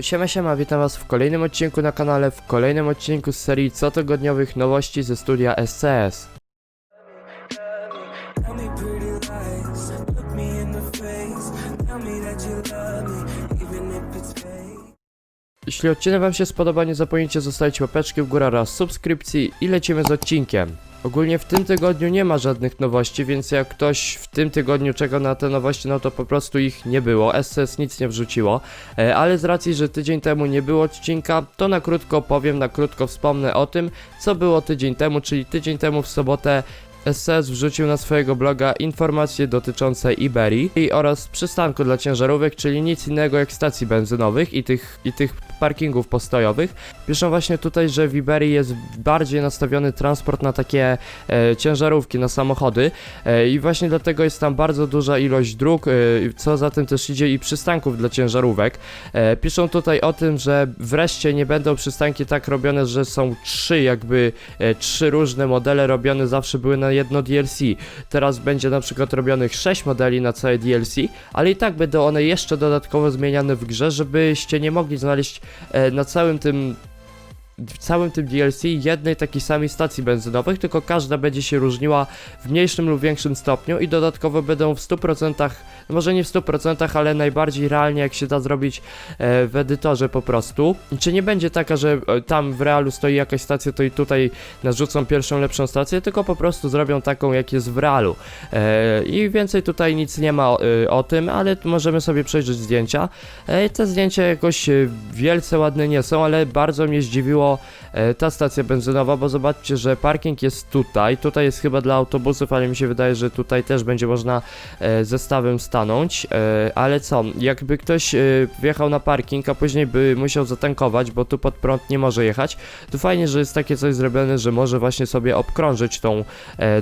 Siema siema, witam was w kolejnym odcinku na kanale, w kolejnym odcinku z serii cotygodniowych nowości ze studia SCS. Jeśli odcinek wam się spodoba, nie zapomnijcie zostawić łapeczki w górę oraz subskrypcji i lecimy z odcinkiem. Ogólnie w tym tygodniu nie ma żadnych nowości, więc jak ktoś w tym tygodniu czeka na te nowości, no to po prostu ich nie było. SCS nic nie wrzuciło, e, ale z racji, że tydzień temu nie było odcinka, to na krótko powiem, na krótko wspomnę o tym, co było tydzień temu, czyli tydzień temu w sobotę SCS wrzucił na swojego bloga informacje dotyczące Iberii oraz przystanku dla ciężarówek, czyli nic innego jak stacji benzynowych i tych, i tych parkingów postojowych. Piszą właśnie tutaj, że w Iberii jest bardziej nastawiony transport na takie e, ciężarówki, na samochody e, i właśnie dlatego jest tam bardzo duża ilość dróg, e, co za tym też idzie i przystanków dla ciężarówek. E, piszą tutaj o tym, że wreszcie nie będą przystanki tak robione, że są trzy jakby e, trzy różne modele robione zawsze były na jedno DLC. Teraz będzie na przykład robionych 6 modeli na całe DLC, ale i tak będą one jeszcze dodatkowo zmieniane w grze, żebyście nie mogli znaleźć e, na całym tym w całym tym DLC jednej takiej samej stacji benzynowych, tylko każda będzie się różniła w mniejszym lub większym stopniu i dodatkowo będą w 100%, no może nie w 100%, ale najbardziej realnie jak się da zrobić e, w edytorze po prostu. Czy nie będzie taka, że e, tam w realu stoi jakaś stacja, to i tutaj narzucą pierwszą lepszą stację, tylko po prostu zrobią taką jak jest w realu. E, I więcej tutaj nic nie ma o, tym, ale możemy sobie przejrzeć zdjęcia. Te zdjęcia jakoś wielce ładne nie są, ale bardzo mnie zdziwiło e, ta stacja benzynowa, bo zobaczcie, że parking jest tutaj. Tutaj jest chyba dla autobusów, ale mi się wydaje, że tutaj też będzie można e, zestawem stanąć. E, ale co, jakby ktoś wjechał na parking, a później by musiał zatankować, bo tu pod prąd nie może jechać, to fajnie, że jest takie coś zrobione, że może właśnie sobie obkrążyć tą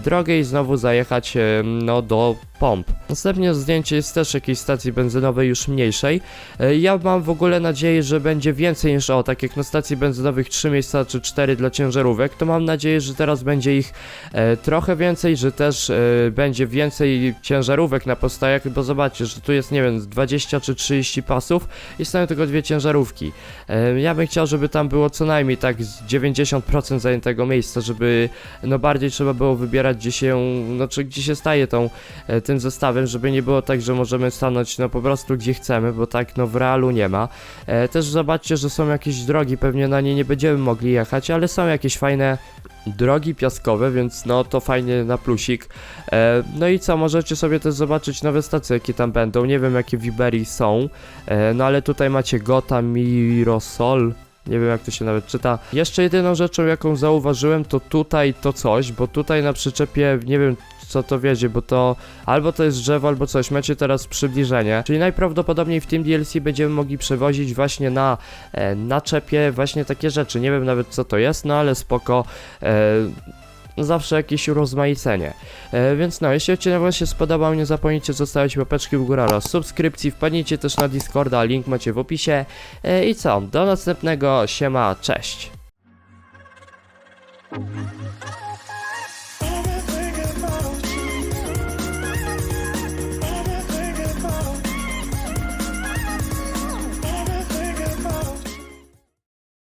drogę i znowu zajechać no do pomp. Następnie zdjęcie jest też jakiejś stacji benzynowej już mniejszej. E, Ja mam w ogóle nadzieję, że będzie więcej niż o, tak jak na stacji benzynowych 3 miejsca czy 4 dla ciężarówek, to mam nadzieję, że teraz będzie ich e, trochę więcej, że też e, będzie więcej ciężarówek na postajach, bo zobaczcie, że tu jest nie wiem, z 20 czy 30 pasów i stoją tylko dwie ciężarówki. E, ja bym chciał, żeby tam było co najmniej tak z 90% zajętego miejsca, żeby no bardziej trzeba było wybierać gdzie się, no czy gdzie się staje tą, e, tym zestawem, żeby nie było tak, że możemy stanąć no po prostu gdzie chcemy, bo tak no w realu nie ma. E, też zobaczcie, że są jakieś drogi, pewnie na nie nie będziemy mogli jechać, ale są jakieś fajne drogi piaskowe, więc no to fajnie na plusik. E, no i co, możecie sobie też zobaczyć nowe stacje, jakie tam będą. Nie wiem, jakie w są, e, no ale tutaj macie Gota Mirosol. Nie wiem jak to się nawet czyta. Jeszcze jedyną rzeczą jaką zauważyłem to tutaj to coś, bo tutaj na przyczepie nie wiem co to wiedzie, bo to albo to jest drzewo, albo coś. Macie teraz przybliżenie. Czyli najprawdopodobniej w tym DLC będziemy mogli przewozić właśnie na e, naczepie właśnie takie rzeczy. Nie wiem nawet co to jest, no ale spoko. E, zawsze jakieś urozmaicenie. E, więc no, jeśli odcinek wam się spodobał, nie zapomnijcie zostawić łapeczki w górę oraz subskrypcji. Wpadnijcie też na Discorda, link macie w opisie. E, I co? Do następnego. Siema, cześć.